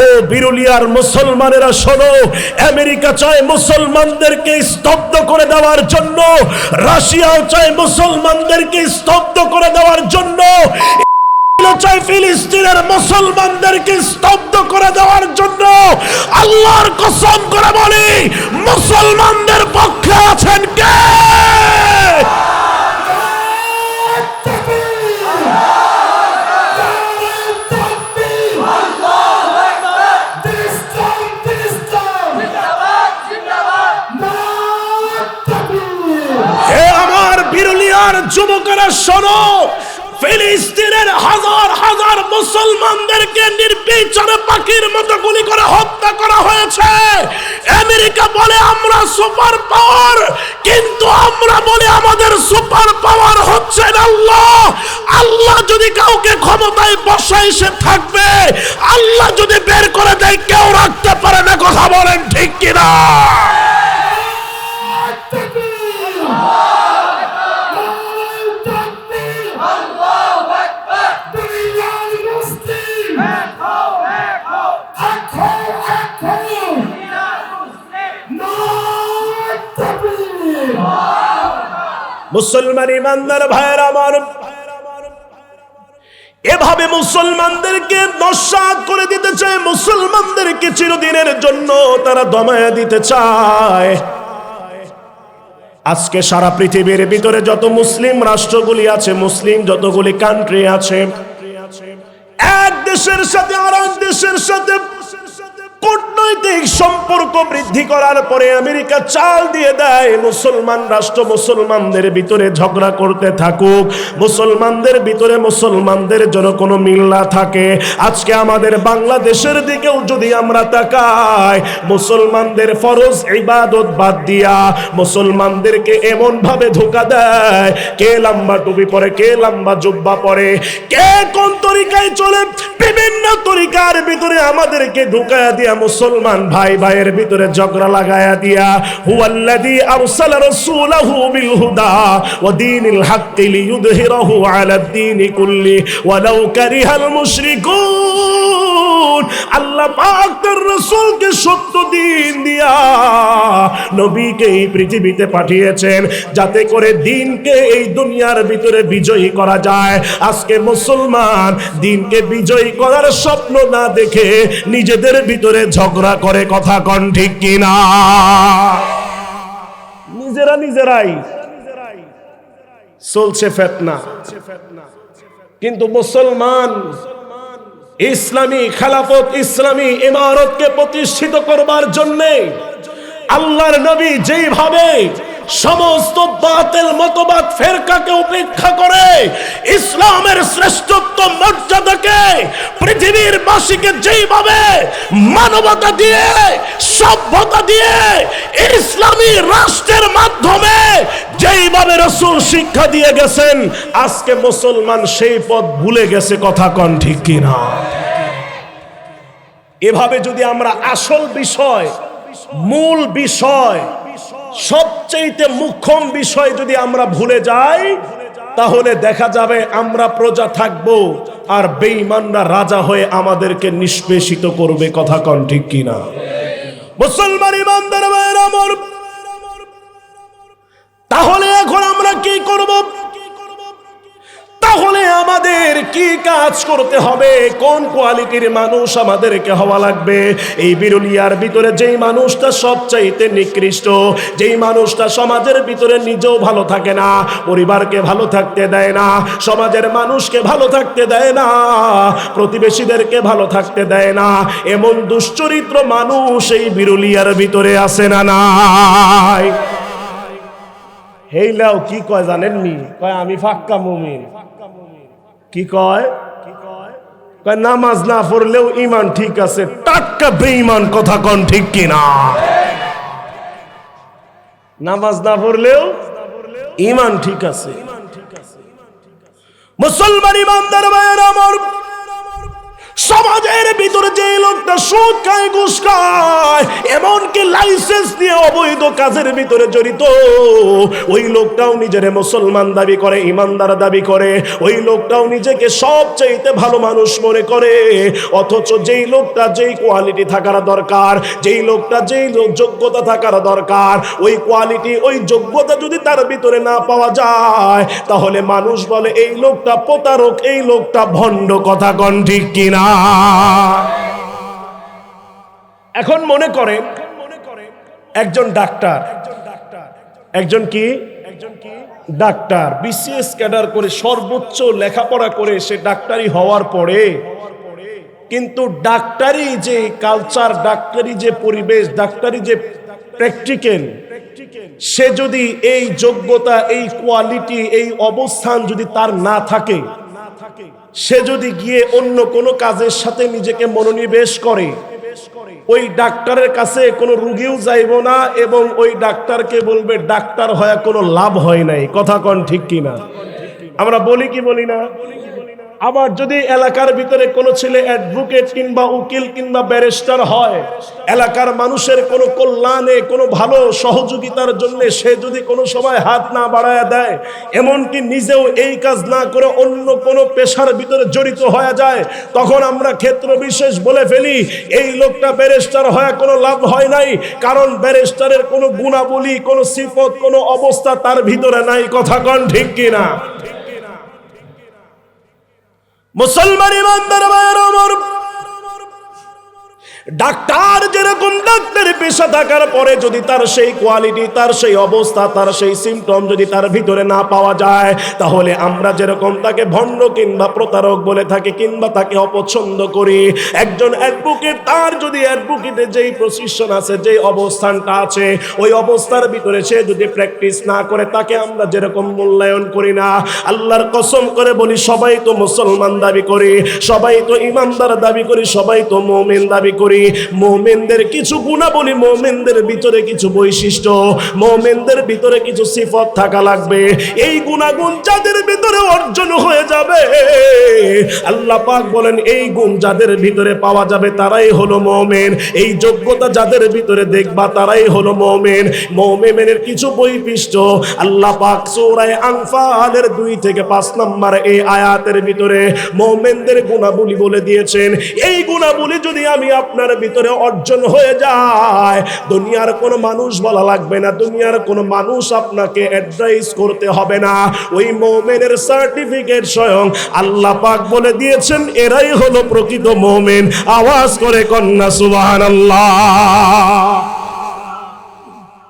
ও বিরুলিয়ার মুসলমানেরা শোনো, আমেরিকা চায় মুসলমানদেরকে স্তব্ধ করে দেওয়ার জন্য, রাশিয়াও চায় মুসলমানদেরকে স্তব্ধ করে দেওয়ার জন্য ফিলিস্তিনের মুসলমানদেরকে স্তব্ধ করে দেওয়ার জন্য। আল্লাহর কসম করে মুসলমানদের পক্ষে আছেন কে? বিরুলিয়ার যুবকেরা শোনো, ফিলিস্তিনের হাজার হাজার মুসলমানদেরকে নির্বিচারে পাখির মতো গুলি করে হত্যা করা হয়েছে। আমেরিকা বলে আমরা সুপার পাওয়ার, কিন্তু আমরা বলি আমাদের সুপার পাওয়ার হচ্ছে আল্লাহ। আল্লাহ যদি কাউকে ক্ষমতায় বসায় সে থাকবে। মুসলমান ইমানদার ভাইয়ের আমার। এভাবে মুসলমানদেরকে নস্বাত করে দিতে চায়, মুসলমানদেরকে চিরদিনের জন্য তারা দমায়া দিতে চায়। আজকে সারা পৃথিবীর ভিতরে যত মুসলিম রাষ্ট্রগুলি আছে, মুসলিম যতগুলি কান্ট্রি আছে এক দেশের সাথে আর এক দেশের সাথে কূটনৈতিক সম্পর্ক বৃদ্ধি করার পরে আমেরিকা চাল দিয়ে দেয়, মুসলমান রাষ্ট্র মুসলমানদের ভিতরে ঝগড়া করতে থাকুক। মুসলমানদের ভিতরে মুসলমানদের জন্য কোনো মিল না থাকে। আজকে আমাদের বাংলাদেশের দিকেও যদি আমরা তাকাই, মুসলমানদের ফরজ ইবাদত বাদ দিয়া মুসলমানদেরকে এমন ভাবে ধোকা দেয়, কে লম্বা টুপি পরে, কে লম্বা জুব্বা পরে, কে কোন তরিকায় চলে, বিভিন্ন তরিকার ভিতরে আমাদেরকে ঢুকায়া দিয়া মুসলমান ভাই ভাইয়ের ভিতরে ঝগড়া লাগায়া দিয়া, হুয়াল্লাযী আরসালা রাসূলাহু বিল হুদা ওয়া দীনিল হাক্কি লিইয়ুযহিরাহু আলা দীনি কুল্লি ওয়ালাউ কারিহাল মুশরিকুন। আল্লাহ পাক তার সত্য দিন দিয়া নবীকে এই পৃথিবীতে পাঠিয়েছেন, যাতে করে দিনকে এই দুনিয়ার ভিতরে বিজয়ী করা যায়। আজকে মুসলমান দিনকে বিজয়ী করার স্বপ্ন না দেখে নিজেদের ভিতরে ঝগড়া করে কথা কন ঠিক কিনা? নিজেরা নিজেরাই চলছে ফেতনা। কিন্তু মুসলমান ইসলামী খেলাফত, ইসলামী ইমারতকে প্রতিষ্ঠিত করবার জন্যে আল্লাহর নবী যেইভাবে সমস্ত বাতিল মতবাদ ফেরকাকে উপেক্ষা করে ইসলামের শ্রেষ্ঠত্ব মর্যাদাকে পৃথিবীর বাসীকে যেইভাবে মানবতা দিয়ে, সভ্যতা দিয়ে ইসলামী রাষ্ট্রের মাধ্যমে যেইভাবে রসুল শিক্ষা দিয়ে গেছেন, আজকে মুসলমান সেই পথ ভুলে গেছে কথা কন ঠিক কিনা? এভাবে যদি আমরা আসল বিষয়, মূল বিষয় সবচেয়ে মুখ্যম বিষয় যদি আমরা ভুলে যাই, তাহলে দেখা যাবে আমরা প্রজা থাকব আর বেঈমানরা রাজা হয়ে আমাদেরকে নিষ্পেষিত করবে। কথা কন ঠিক কিনা? মুসলমান ইমানদার তাহলে এখন আমরা কি করব? আমাদের কি কাজ করতে হবে? কোন কোয়ালিটির মানুষ আমাদেরকে হওয়া লাগবে? এই বিরুলিয়ার ভিতরে যেই মানুষটা সবচাইতে নিকৃষ্ট, যেই মানুষটা সমাজের ভিতরে নিজেও ভালো থাকে না, পরিবারকে ভালো থাকতে দেয় না, সমাজের মানুষকে ভালো থাকতে দেয় না, প্রতিবেশীদেরকে ভালো থাকতে দেয় না, এমন দুশ্চরিত্র মানুষ এই বিরুলিয়ার ভিতরে আসে না নাই? হেইলাও কি কয় জানেননি? কয়, আমি ফাক্কা মুমিন। কি কয়? নামাজ না পড়লেও ইমান ঠিক আছে, টাটকা বেঈমান কথা কন ঠিক কিনা? নামাজ না পড়লেও ইমান ঠিক আছে। মুসলমান ইমানদার ভাইয়ের, আমার সমাজের ভিতরে যে লোকটা সুদ খায়, ঘুষ খায়, এমনকি লাইসেন্স নিয়ে অবৈধ কাজের ভিতরে জড়িত, ওই লোকটাও নিজের মুসলমান দাবি করে, ইমানদার দাবি করে, ওই লোকটাও নিজেকে সবচাইতে ভালো মানুষ মনে করে, অথচ যেই লোকটা যেই কোয়ালিটি থাকার দরকার, যেই লোকটা যেই যোগ্যতা থাকার দরকার, ওই কোয়ালিটি ওই যোগ্যতা যদি তার ভিতরে না পাওয়া যায়, তাহলে মানুষ বলে, এই লোকটা প্রতারক, এই লোকটা ভণ্ড কথা কন ঠিক কিনা? এখন মনে করেন একজন ডাক্তার। একজন কি? একজন কি ডাক্তার বিসিএস ক্যাডার করে সর্বোচ্চ লেখাপড়া করে সে ডাক্তারি হওয়ার পরে, কিন্তু ডাক্তারি যে কালচার ডাক্তারি যে পরিবেশ, ডাক্তারি যে প্র্যাকটিক্যাল সে যদি এই যোগ্যতা, এই কোয়ালিটি এই অবস্থান যদি তার না থাকে সে যদি গিয়ে অন্য কোনো কাজের সাথে নিজেকে মনোনিবেশ করে, ওই ডাক্তারের কাছে কোনো রুগীও যাইব না এবং ওই ডাক্তারকে বলবে, ডাক্তার হয়ে কোনো লাভ হয় নাই। কথা কন ঠিক কিনা? আমরা বলি কি বলি না? আবার যদি এলাকার ভিতরে কোনো ছেলে অ্যাডভোকেট কিংবা উকিল কিংবা ব্যারিস্টার হয়, এলাকার মানুষের কোনো কল্যাণে, কোনো ভালো সহযোগিতার জন্য সে যদি কোনো সময় হাত না বাড়ায় দেয়, এমনকি নিজেও এই কাজ না করে অন্য কোনো পেশার ভিতরে জড়িত হয়ে যায়, তখন আমরা ক্ষেত্র বিশেষ বলে ফেলি, এই লোকটা ব্যারিস্টার হয়ে কোনো লাভ হয় নাই, কারণ ব্যারিস্টারের কোনো গুণাবলী, কোনো সিফত, কোনো অবস্থা তার ভিতরে নাই, কথা কন ঠিক কিনা? মুসলমান ইমানদার ভাইয়ের ডাক্তার যেরকম ডাক্তার পেশা থাকার পরে যদি তার সেই কোয়ালিটি তার সেই অবস্থা, তার সেই সিমটম যদি তার ভিতরে না পাওয়া যায়, তাহলে আমরা যেরকম তাকে ভণ্ড কিংবা প্রতারক বলে থাকি কিংবা তাকে অপছন্দ করি, একজন অ্যাডভোকেট তার যদি অ্যাডভোকেটের যেই প্রশিক্ষণ আছে, যেই অবস্থানটা আছে, ওই অবস্থার ভিতরে সে যদি প্র্যাকটিস না করে, তাকে আমরা যেরকম মূল্যায়ন করি না। আল্লাহর কসম করে বলি, সবাই তো মুসলমান দাবি করি, সবাই তো ইমানদার দাবি করি, সবাই তো মোমেন দাবি করি। মোমেনদের কিছু গুণাবলী, মোমেনদের ভিতরে কিছু বৈশিষ্ট্য, মোমেনদের ভিতরে কিছু সিফত থাকা লাগবে। এই গুণাগুণ যাদের ভিতরে অর্জন হয়ে যাবে, আল্লাহ পাক বলেন, এই গুণ যাদের ভিতরে পাওয়া যাবে তারাই হলো মোমেন। এই যোগ্যতা যাদের ভিতরে দেখবা তারাই হলো মোমেন। মোমেনের কিছু বৈশিষ্ট্য, আল্লাহ পাক সূরায়ে আনফালের দুই থেকে পাঁচ নম্বর এই আয়াতের ভিতরে মোমেনদের গুণাবলী বলে দিয়েছেন। এই গুণাবলী যদি আমি আপনার ভিতরে অর্জন হয়ে যায়। দুনিয়ার কোনো মানুষ বলা লাগবে না। দুনিয়ার কোনো মানুষ আপনাকে অ্যাডভাইস করতে হবে না। ওই মোমেনের সার্টিফিকেট স্বয়ং আল্লাহ পাক বলে দিয়েছেন, এরাই হলো প্রকৃত মোমেন। আওয়াজ করে কন্যা, সুবহানাল্লাহ।